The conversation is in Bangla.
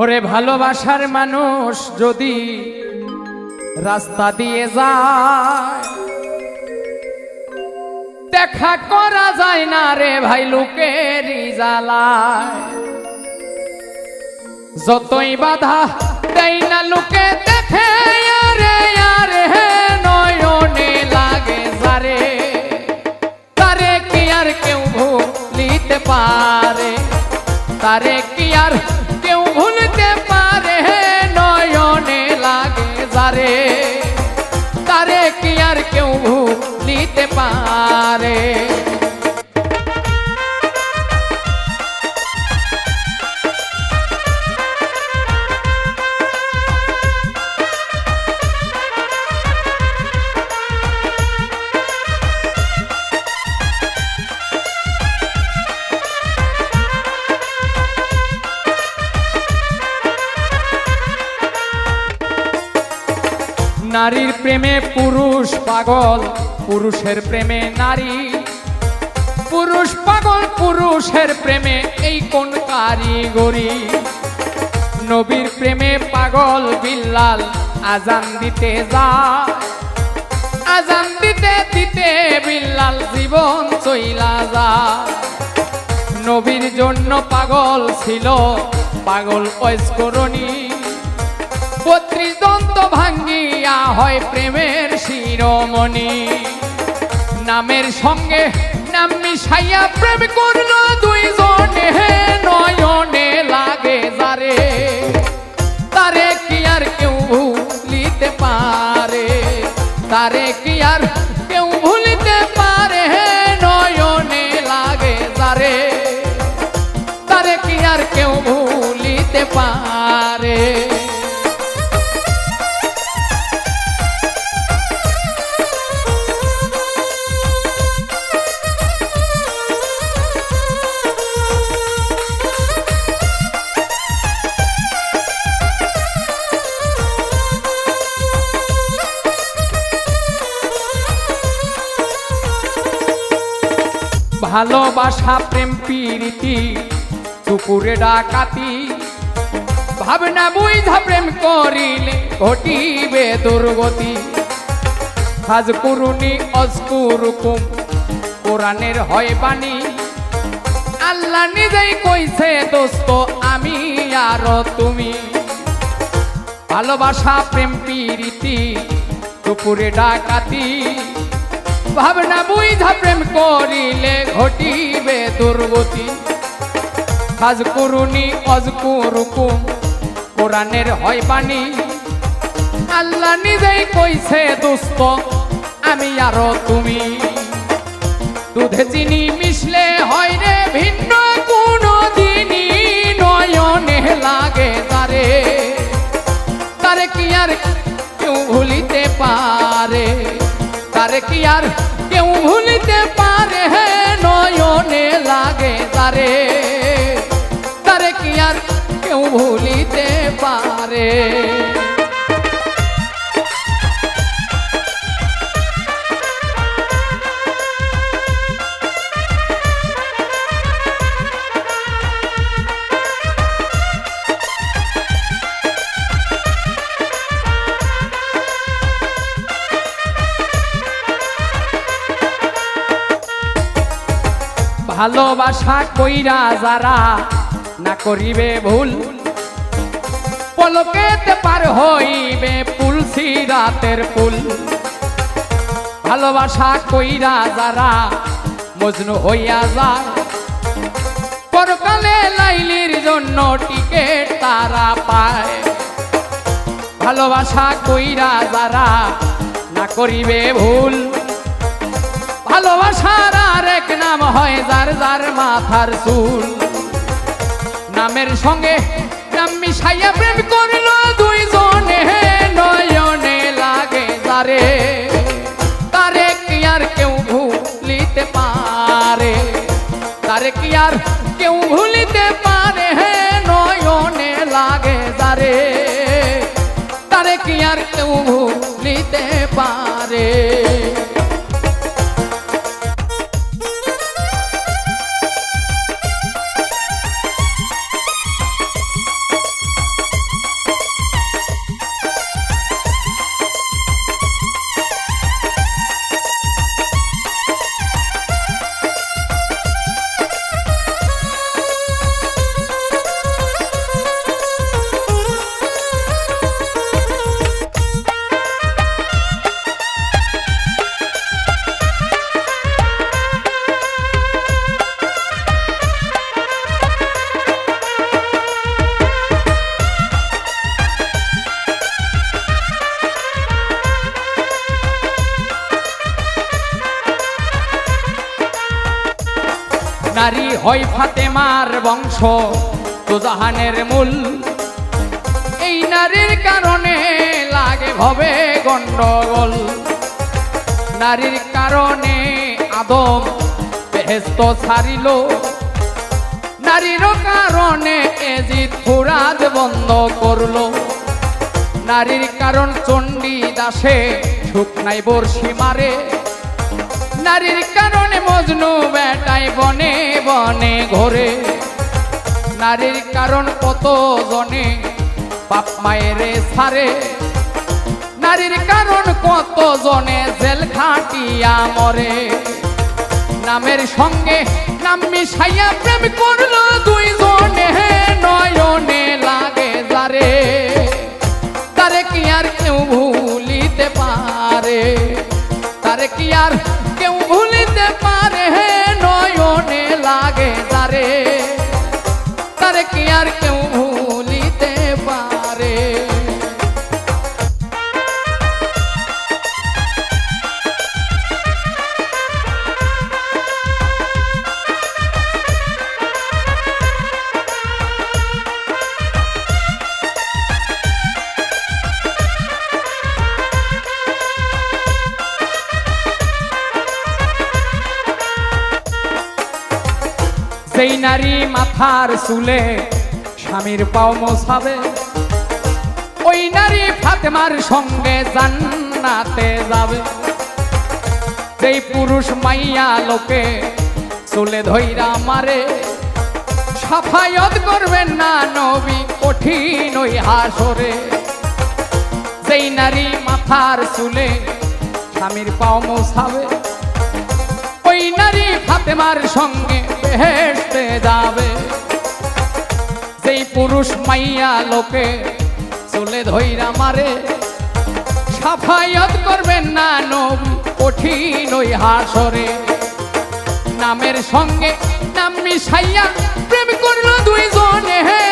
ওরে ভালোবাসার মানুষ যদি রাস্তা দিয়ে যায়, দেখা করা যায় না রে ভাই লোকেরই জ্বালায়। যতই বাধা দেয় না লোকে দেখে, আরে আরে নয়নে লাগে যারে তারে কি আর কেউ ভুলিতে পারে? তারে কি আর পারে নারীর প্রেমে পুরুষ পাগল। পুরুষের প্রেমে নারী। পুরুষ পাগল, পুরুষের প্রেমে এই কোন কারিগরি? নবীর প্রেমে পাগল, বিল্লাল আজান দিতে যা আজান দিতে দিতে বিল্লাল জীবন চইলা যা নবীর জন্য পাগল ছিল পাগল ঐস্করণী বত্রিশ দন্ত ভাঙ্গিয়া হয় প্রেমের শিরোমণি। নামের সঙ্গে নাম মিশাইয়া প্রেম করল দুইজনে। নয়নে লাগে যারে, তারে কি আর কেউ ভুলিতে পারে? তারে কি আর কেউ ভুলিতে পারে? নয়নে লাগে যারে, তারে কি আর কেউ ভুলিতে পারে? ভালোবাসা, প্রেম, প্রীতি দুপুরে ডাকাতি। ভাবনা, বুঝা, প্রেম করিলে ঘটিবে দুর্গতি। হাজ করুনি অস্কুরুকুম কোরআনের হয় বাণী। আল্লাহ নিজেই কইছে, দোস্ত, আমি আর তুমি। ভালোবাসা, প্রেম, প্রীতি দুপুরে ডাকাতি। ভাবনা বুঝা প্রেম করিলে ঘটিবে দুর্গতি। হাজ করুনি অজকুরুকুম কোরআনের হয় বাণী। আল্লাহ নিজেই কইছে দুস্থ আমি আরও তুমি। দুধে চিনি মিশলে হয় রে আর কেউ ভুলিতে পারে। ভালোবাসা কইরা যারা না করিবে ভুল। পলকেতে পার হইবে পুলসি রাতের ফুল। ভালোবাসা কইরা যারা মজনু হইয়া যায়। পরকালে লাইলির জন্য টিকেট তারা পায়। ভালোবাসা কইরা যারা না করিবে ভুল। ভালোবাসার আরেক নাম হয় যার যার মাথার চুল। নামের সঙ্গে নাম মিশাইয়া প্রেম করল, দুইজনে নয়নে লাগে তারে। তারে কি আর কেউ ভুলিতে পারে? তারে কি আর কেউ ভুলিতে পারে? হে নয়নে লাগে তারে। তারে কি আর কেউ ভুলিতে পারে? ওই ফাতেমার বংশ। তো জাহানের মূল এই নারীর কারণে লাগে ভবে গন্ডগোল। নারীর কারণে আদম বেহেস্ত ছাড়িল। নারীর কারণে এজিত ফুরাজ বন্ধ করল। নারীর কারণ চণ্ডী দাসে সুখ নাই বর্ষি মারে। নারীর কারণে মজনু বেটাই বনে বনে ঘোরে। নারীর কারণ কত জনে, বাপ মায়েরে ছাড়ে নারীর কারণ কত জনে, জেল খাটিয়া মরে। নামের সঙ্গে নাম মিশাইয়া প্রেম করল দুই জনে নয়নে লাগে যারে। তারে কি আর কেউ ভুলিতে পারে? তারে কি আর কেউ ভুলিতে পারে? নারী মাথার চুলে স্বামীর পাও মোছাবে। ওই নারী ফাতেমার সঙ্গে জান্নাতে যাবে। সেই পুরুষ মাইয়া লোকে চুলে ধইরা মারে, সাফায়ত করবেন না নবী কঠিন ওই হাসরে। সেই নারী মাথার চুলে স্বামীর পাও মোছাবে, ওই নারী ফাতেমার সঙ্গে বেহেশতে যাবে। সেই পুরুষ মাইয়া লোকে চলে ধৈরা মারে সাফায়ত করবেন না নবী কঠিন ওই হাসরে। নামের সঙ্গে নাম মিশাইয়া প্রেম করল দুইজনে, হে